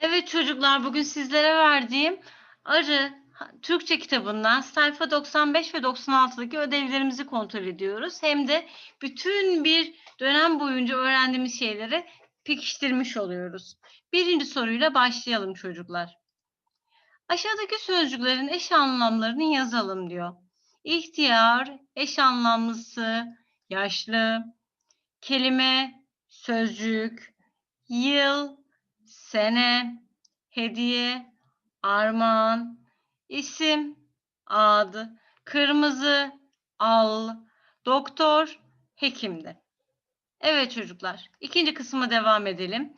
Evet çocuklar bugün sizlere verdiğim Arı Türkçe kitabından sayfa 95 ve 96'daki ödevlerimizi kontrol ediyoruz. Hem de bütün bir dönem boyunca öğrendiğimiz şeyleri pekiştirmiş oluyoruz. Birinci soruyla başlayalım çocuklar. Aşağıdaki sözcüklerin eş anlamlarını yazalım diyor. İhtiyar, eş anlamlısı, yaşlı, kelime, sözcük, yıl, sene, hediye, armağan, isim, ad, kırmızı, al, doktor, hekimdi. Evet çocuklar, ikinci kısma devam edelim.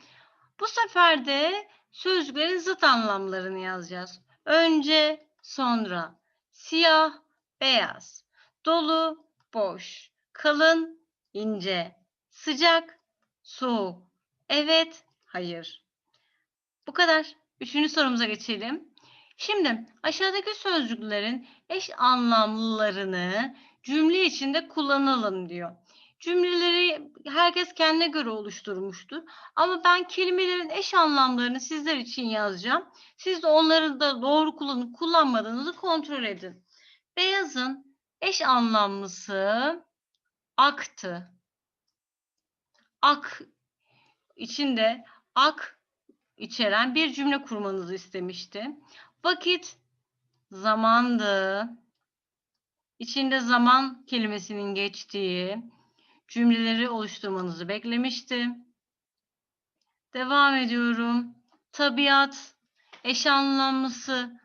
Bu sefer de sözcüklerin zıt anlamlarını yazacağız. Önce, sonra, siyah, beyaz, dolu, boş, kalın, ince, sıcak, soğuk, evet, hayır. Bu kadar. Üçüncü sorumuza geçelim. Şimdi aşağıdaki sözcüklerin eş anlamlılarını cümle içinde kullanalım diyor. Cümleleri herkes kendine göre oluşturmuştur. Ama ben kelimelerin eş anlamlarını sizler için yazacağım. Siz de onları da doğru kullanıp kullanmadığınızı kontrol edin. Beyazın eş anlamlısı aktı. Ak içinde ak içeren bir cümle kurmanızı istemişti. Vakit zamandı. İçinde zaman kelimesinin geçtiği cümleleri oluşturmanızı beklemişti. Devam ediyorum. Tabiat eş anlamlısı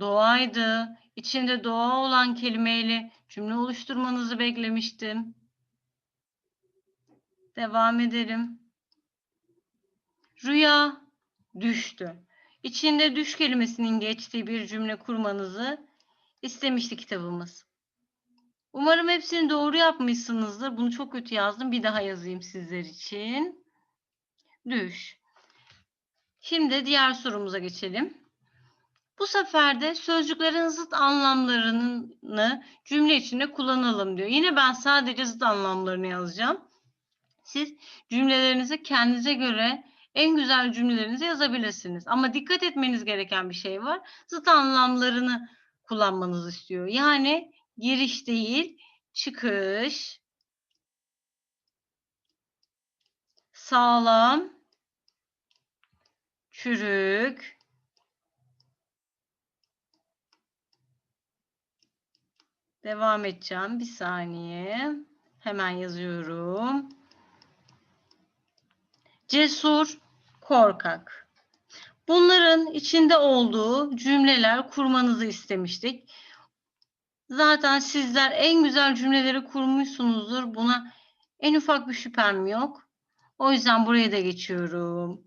doğaydı. İçinde doğa olan kelimeyle cümle oluşturmanızı beklemiştim. Devam edelim. Rüya düştü. İçinde düş kelimesinin geçtiği bir cümle kurmanızı istemişti kitabımız. Umarım hepsini doğru yapmışsınızdır. Bunu çok kötü yazdım. Bir daha yazayım sizler için. Düş. Şimdi diğer sorumuza geçelim. Bu sefer de sözcüklerin zıt anlamlarını cümle içinde kullanalım diyor. Yine ben sadece zıt anlamlarını yazacağım. Siz cümlelerinizi kendinize göre en güzel cümlelerinizi yazabilirsiniz. Ama dikkat etmeniz gereken bir şey var. Zıt anlamlarını kullanmanızı istiyor. Yani giriş değil, çıkış, sağlam, çürük, devam edeceğim. Bir saniye. Hemen yazıyorum. Cesur, korkak. Bunların içinde olduğu cümleler kurmanızı istemiştik. Zaten sizler en güzel cümleleri kurmuşsunuzdur. Buna en ufak bir şüphem yok. O yüzden buraya da geçiyorum.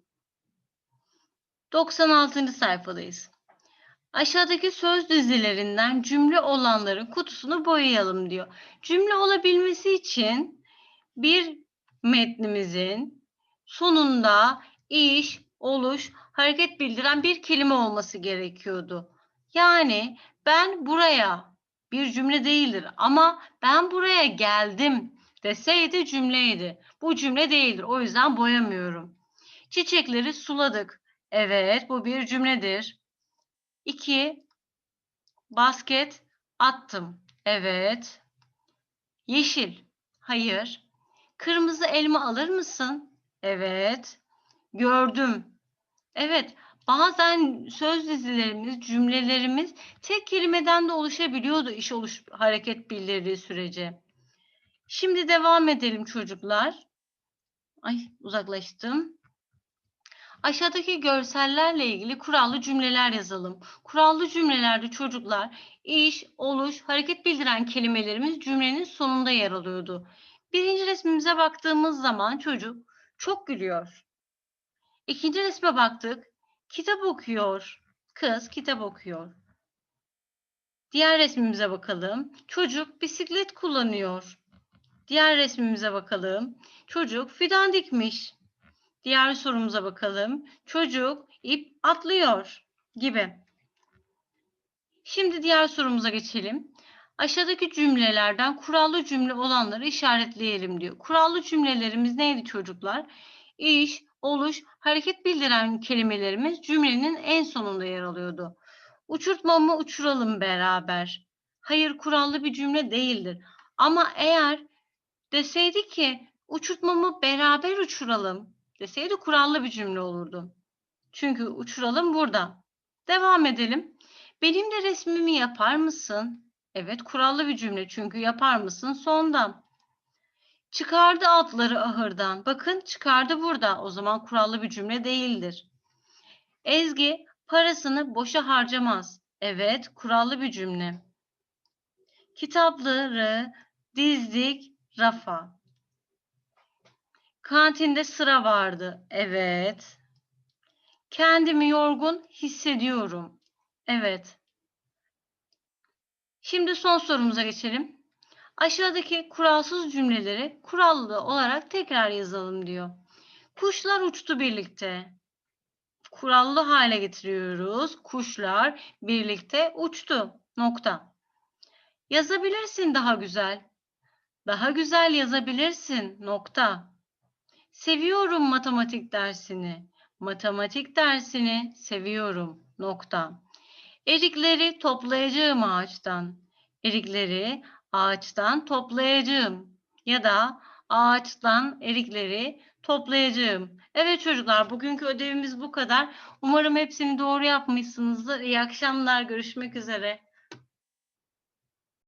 96. sayfadayız. Aşağıdaki söz dizilerinden cümle olanların kutusunu boyayalım diyor. Cümle olabilmesi için bir metnimizin sonunda iş, oluş, hareket bildiren bir kelime olması gerekiyordu. Yani ben buraya bir cümle değildir ama ben buraya geldim deseydi cümleydi. Bu cümle değildir. O yüzden boyamıyorum. Çiçekleri suladık. Evet, bu bir cümledir. 2. Basket attım. Evet. Yeşil. Hayır. Kırmızı elma alır mısın? Evet. Gördüm. Evet. Bazen söz dizilerimiz, cümlelerimiz tek kelimeden de oluşabiliyordu iş oluş hareket bildirdiği sürece. Şimdi devam edelim çocuklar. Ay uzaklaştım. Aşağıdaki görsellerle ilgili kurallı cümleler yazalım. Kurallı cümlelerde çocuklar iş, oluş, hareket bildiren kelimelerimiz cümlenin sonunda yer alıyordu. Birinci resmimize baktığımız zaman çocuk çok gülüyor. İkinci resme baktık. Kitap okuyor. Kız kitap okuyor. Diğer resmimize bakalım. Çocuk bisiklet kullanıyor. Diğer resmimize bakalım. Çocuk fidan dikmiş. Diğer sorumuza bakalım. Çocuk ip atlıyor gibi. Şimdi diğer sorumuza geçelim. Aşağıdaki cümlelerden kurallı cümle olanları işaretleyelim diyor. Kurallı cümlelerimiz neydi çocuklar? İş, oluş, hareket bildiren kelimelerimiz cümlenin en sonunda yer alıyordu. Uçurtmamı uçuralım beraber. Hayır kurallı bir cümle değildir. Ama eğer deseydi ki uçurtmamı beraber uçuralım deseydi kurallı bir cümle olurdu. Çünkü uçuralım burada. Devam edelim. Benim de resmimi yapar mısın? Evet kurallı bir cümle çünkü yapar mısın sonda. Çıkardı atları ahırdan. Bakın çıkardı burada. O zaman kurallı bir cümle değildir. Ezgi parasını boşa harcamaz. Evet kurallı bir cümle. Kitapları dizdik rafa. Kantinde sıra vardı. Evet. Kendimi yorgun hissediyorum. Evet. Şimdi son sorumuza geçelim. Aşağıdaki kuralsız cümleleri kurallı olarak tekrar yazalım diyor. Kuşlar uçtu birlikte. Kurallı hale getiriyoruz. Kuşlar birlikte uçtu. Nokta. Yazabilirsin daha güzel. Daha güzel yazabilirsin. Nokta. Seviyorum matematik dersini. Matematik dersini seviyorum. Nokta. Erikleri toplayacağım ağaçtan. Erikleri ağaçtan toplayacağım. Ya da ağaçtan erikleri toplayacağım. Evet çocuklar bugünkü ödevimiz bu kadar. Umarım hepsini doğru yapmışsınızdır. İyi akşamlar. Görüşmek üzere.